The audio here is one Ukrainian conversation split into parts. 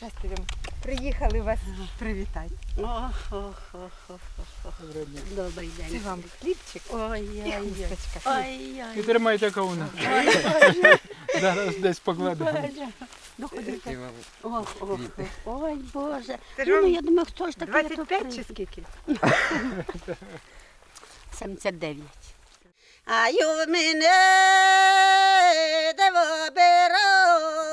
Щас. Приїхали вас привітати. Ох, ох, ох, ох, ох. Добрий Це день. вам хлібчик Ой, і ой, ой. хусточка. Ой, І тримайте кауна. Зараз десь покладемо. Ну, ходите. Ох, ох, ох. Ой, Боже. Ну, ну, я думаю, хто ж такий 25 тут чи скільки? 79. А й у мене диво точки.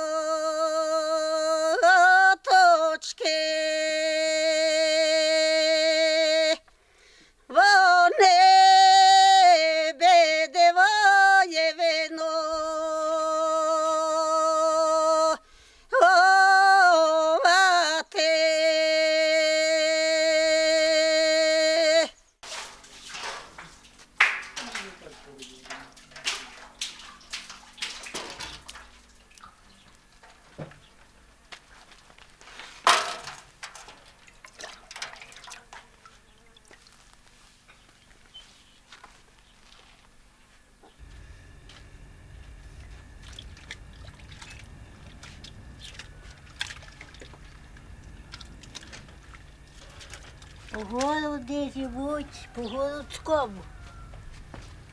Городі живуть по городському,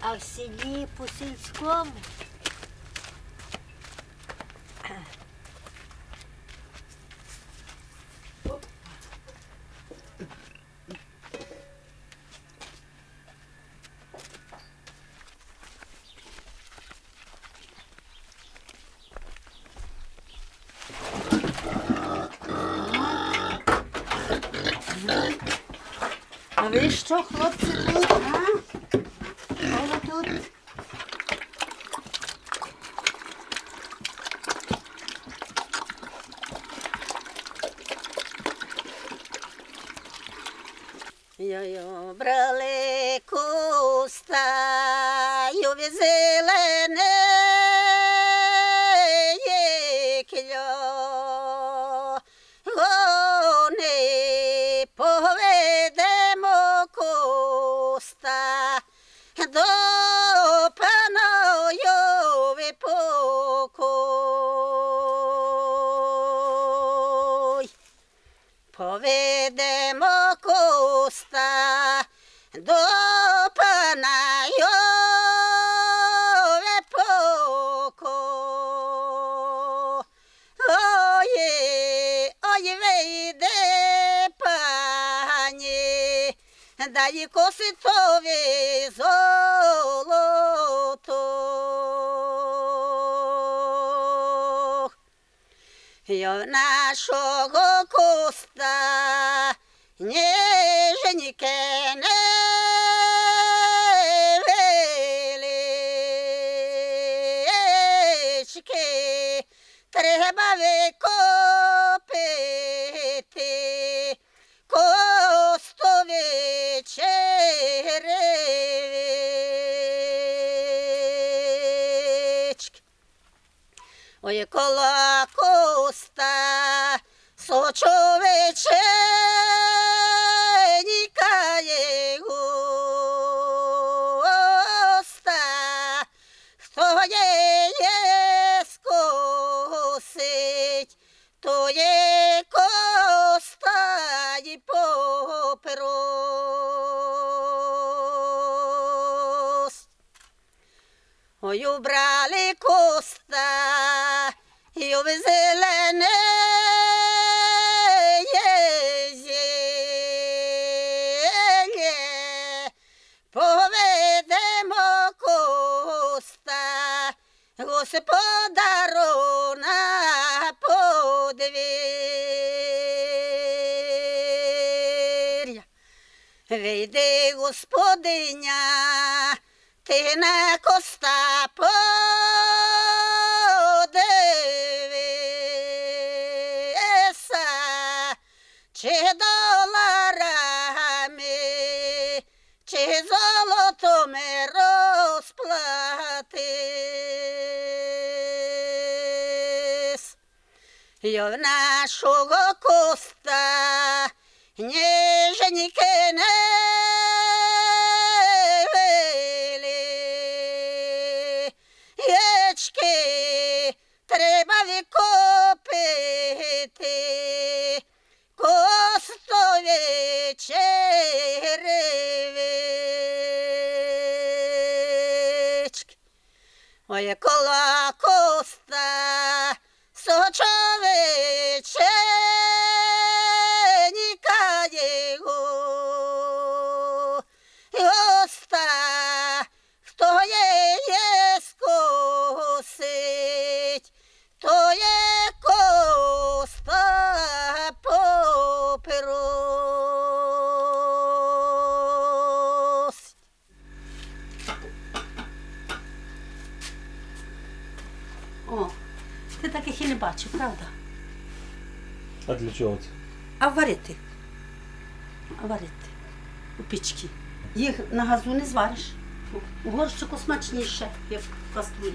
а в селі по сільському. А ви що, хлопці, тут, а? Що ви тут? Йо брали кустаю зелене дай косицові золото. Я нашого куста ніженьке не 说出 господару на подвір'я. Вийди, господиня, ти на коста подивися, Красную нашого коста, ніженьки не вили. Ячки треба викопити, костові черевички. Ой, колак таких і не бачив, правда? А для чого це? А варити. А варити у пічці. Їх на газу не звариш. У горщику смачніше, як в каструлі.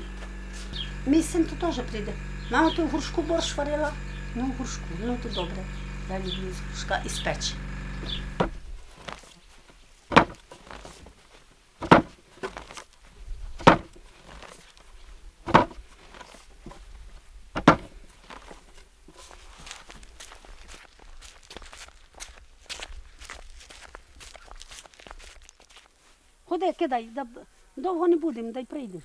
Мій син то теж прийде. Мама, ти в горшку борщ варила? Ну, в горшку, ну то добре. Я люблю з горшка і з печі. Ходи, кидай, да- довго не будемо, дай прийдеш.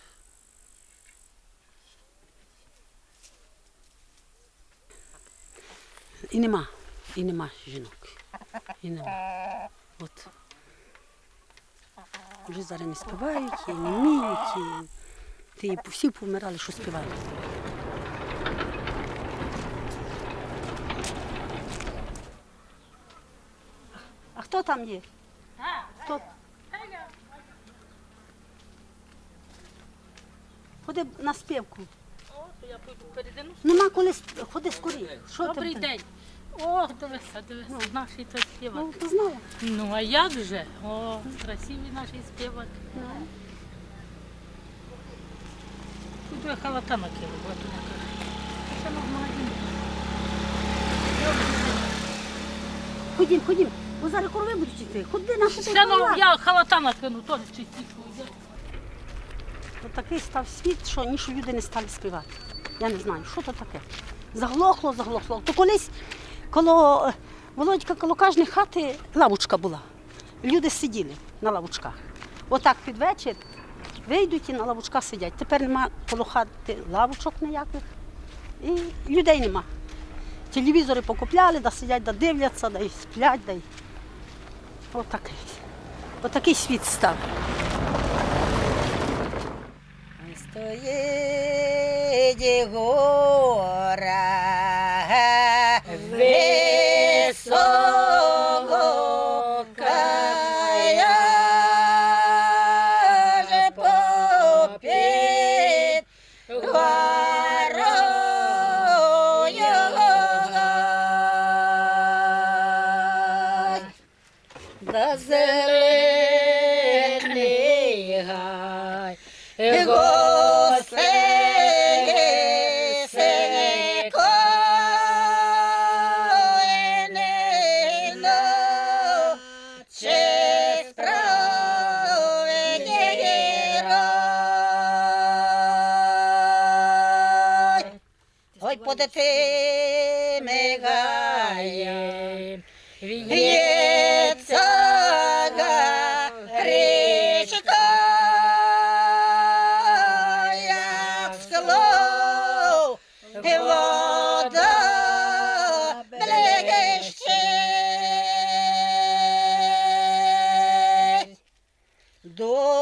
І нема, і нема жінок. І нема. От. Вже зараз не співають, і не вміють, і ти всі повмирали, що співають. А хто там є? Хто? Ходи на співку. Я пойду перейдемо. Нема коли сп- ходи скоріше. Що Добрий ти? день. О, дивися, дивися, наші то співак. Ну, ти знала. Ну, а як же? О, красиві наші співак. Тут я халата накину, бо тут на магазині. Ходім, ходім. Бо зараз корови будуть йти. Ходи на ходи. Ще ну, я халата накину, теж чистіше йде. От такий став світ, що ні, що люди не стали співати. Я не знаю, що то таке. Заглохло, заглохло. То колись коло е, Володька, коло кожної хати лавочка була. Люди сиділи на лавочках. Отак під вечір вийдуть і на лавочках сидять. Тепер нема коло хати лавочок ніяких. І людей нема. Телевізори покупляли, да сидять, да дивляться, да й сплять, да й. Отакий. Отакий світ став. 这夜的风 гай, гостей синекоїнина, чи справедні герой. Ой, подати do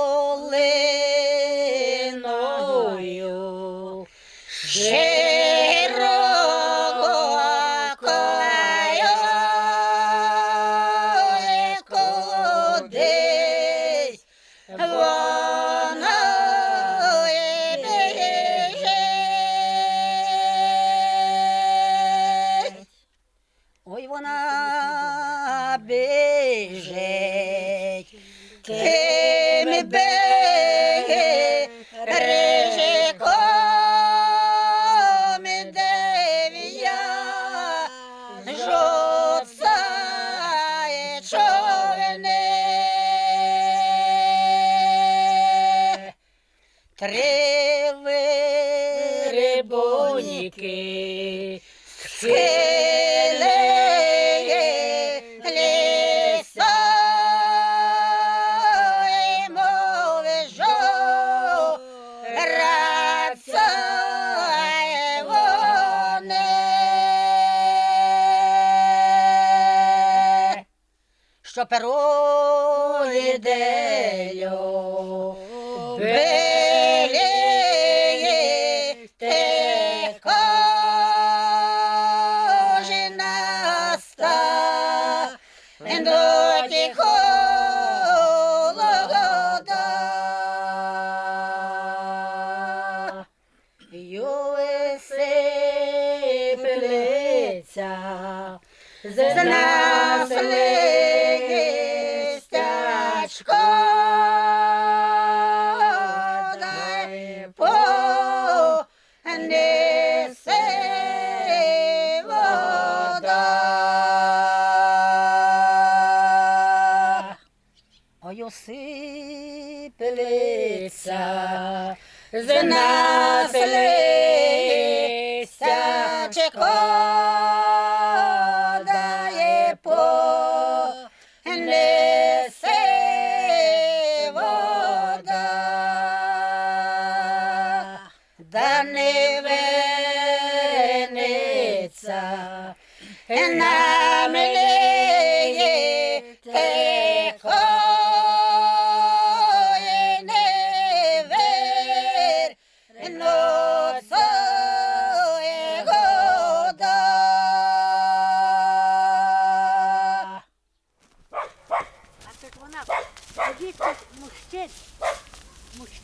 de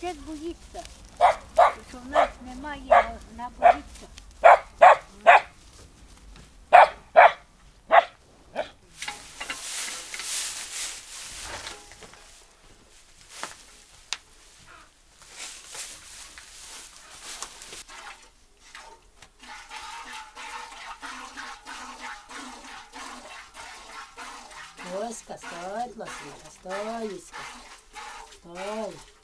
Мужчин боїться. Що в нас немає, вона боїться. Оська, стой, Лосінка, стой, Іська. Стой.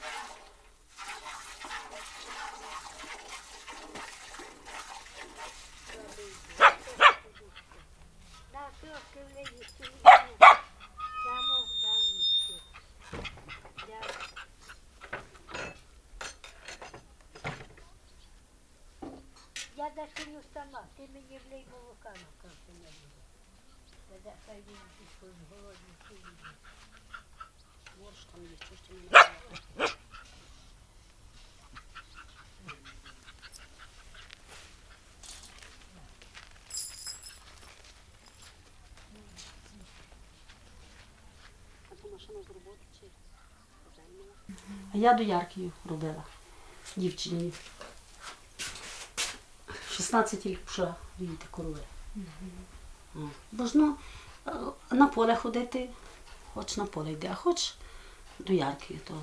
Я дошию сама, ти мені влий молока на кафе не буде. Я дохай він пішов з голодний сидіти. Борщ там є, що ж ти не А я дояркою робила дівчині. 16 років пішла доїти корови. Ну, е, на поле ходити, хоч на поле йде, а хоч до ярки, то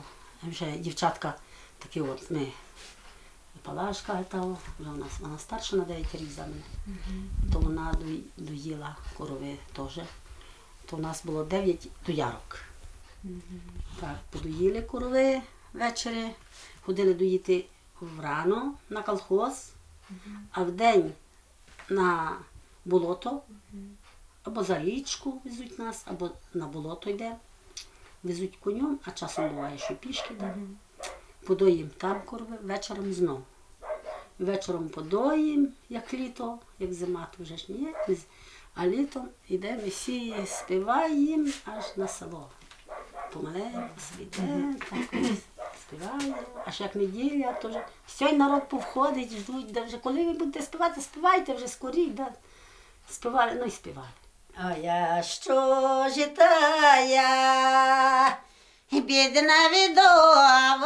вже дівчатка такі от ми. Палашка, та, вже вона, вона старша на 9 років за мене, то вона доїла корови теж. То у нас було 9 доярок. Так, подоїли корови ввечері, ходили доїти врано на колхоз, а вдень на болото, або за річку везуть нас, або на болото йде. Везуть конем, а часом буває, що пішки йде. Подоїм там корови, вечором знов. Вечором подоїм, як літо, як зима, то вже ж ні. А літом йдемо всі співаємо аж на село. Помаленьку собі йдемо, так ось співаємо. Аж як неділя, то вже все народ повходить, ждуть, де вже коли ви будете співати, співайте вже скорій, да. співали, ну і співали. А я що житая, бідна відова,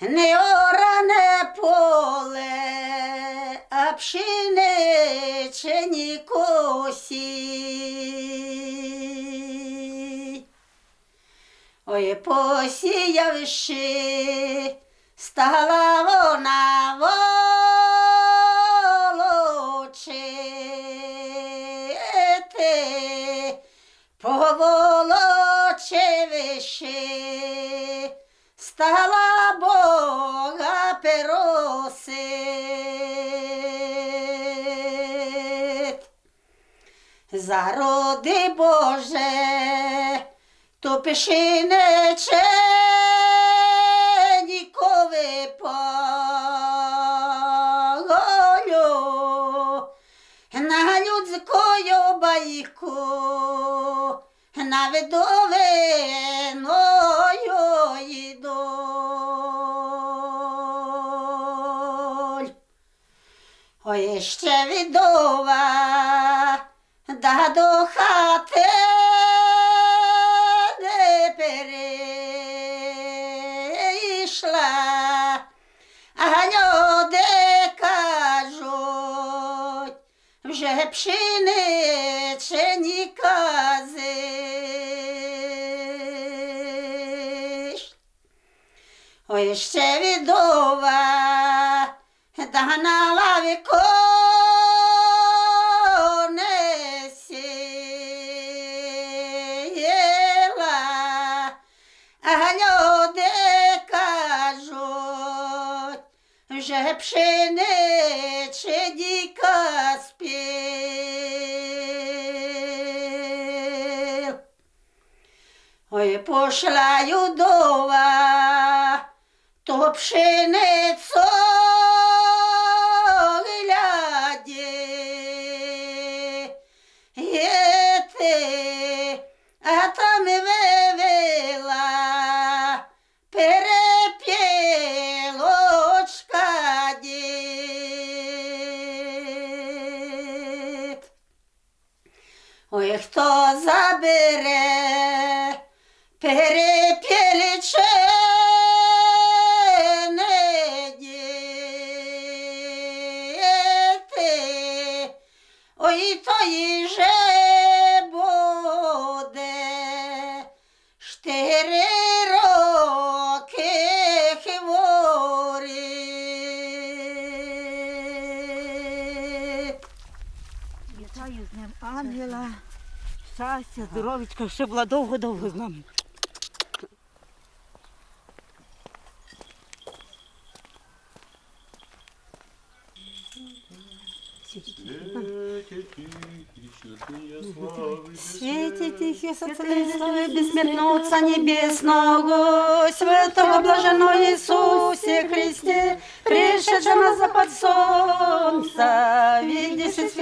не оране поле, а пшеничені косі. Ой, посіявши, стала вона волочити, поволоче виши, стала зароди Боже, то пиши не ніколи полю, на людською байку, на видовиною йдоль. Ой, ще відо хати не перейшла, а люди кажуть, вже пшеничні кази. Ой, ще відова, да на лавіку діка спів. Ой, пошла юдова, то пшеницю хто забере перепіліче Щастя, здоров'ячка, ще була довго-довго з нами. Свете тихие соцелые славы бессмертного Отца Небесного, Святого Блаженного Иисусе Христе, пришедшего на запад солнца, видишь с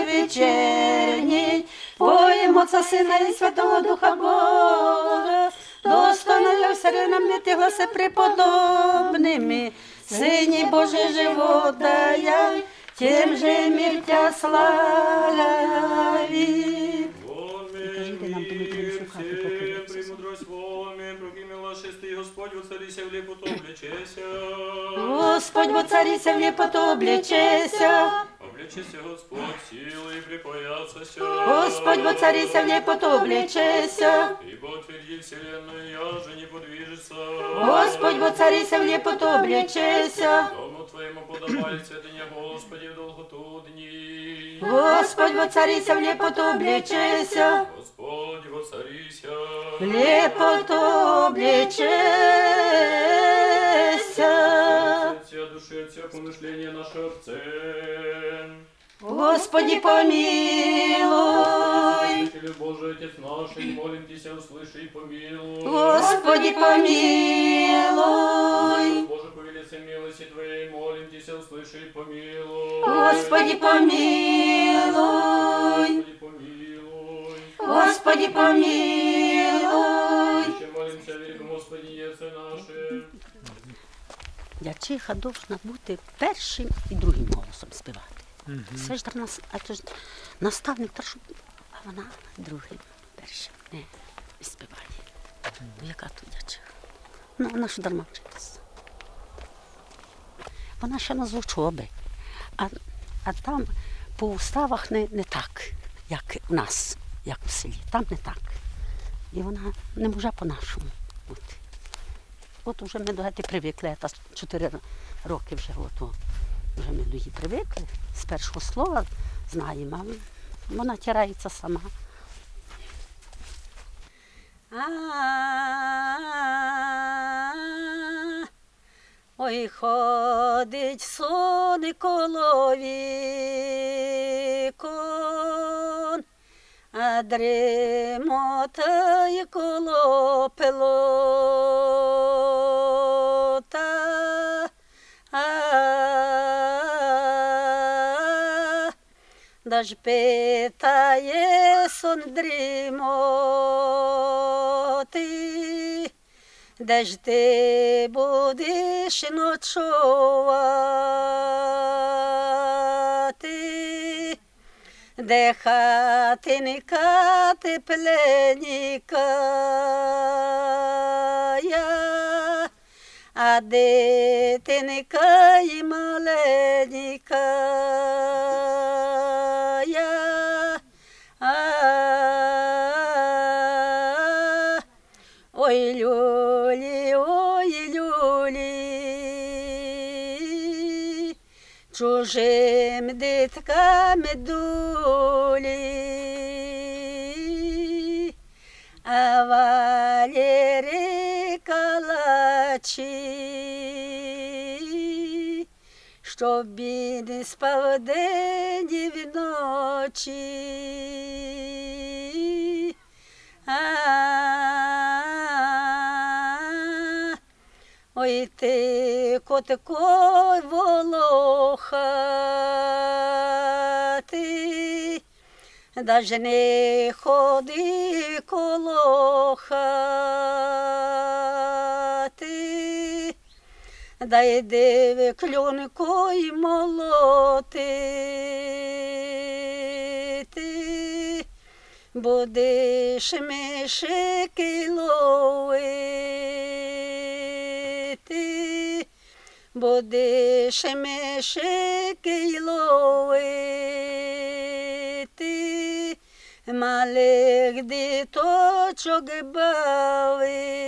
Поем Отца, Сына и Святого Духа Бога, достойно все нам не ти гласи преподобними, Сыне Божий живот дай, тем же мир нам Дмитрию. Премудрость проги милошестий Господь, воцарися в облечеся. Господь, воцарися в лепоту облечеся. Облечеся Господь силой припоясася. Господь, воцарися в лепоту облечеся. Ибо утверди вселенную, я же не подвижется. Господь, воцарися в лепоту облечеся. Дому Твоему подобает святыня Господи в долготу дни. Господь, воцарися в лепоту облечеся. Господь, воцарися. В лепоту облечеся. Вся душе, вся помышление наше Отцем. Господи, помилуй. Святителю Божий, Отец наш, и молим Тебя, услыши и помилуй. Господи, помилуй. Боже, по велице милости Твоей, молим Тебя, услыши и помилуй. Господи, помилуй. Господи, помилуй. Господи, помилуй. Еще молимся о великом Господи Иисусе наше. Дячиха должна бути першим і другим голосом співати. Це ж там нас, а то ж наставник та що, а вона другим, першим не співає. То яка тут дячиха? Ну, вона ж дарма вчитися. Вона ще на з учоби, а, а там по уставах не, не так, як у нас, як у селі. Там не так. І вона не може по-нашому бути. От вже ми до гети привикли, та чотири роки вже от, вже ми до її привикли. З першого слова знаємо, а вона тирається сама. Ой, ходить сон коло вікон, а дремотає коло пилота. А, Даж питає сон дрімоти, де ж ти будеш ночувати, де хатинка тепленька, я, а дитинка й маленька, чужим дитками дулі, а Валєри калачі, щоб він спав день і вночі. Ти, котико даже не ходи коло хати, дай диви клюнку й молотити, будеш мишики ловити, будеш мишики й ловити, малих діточок бавити.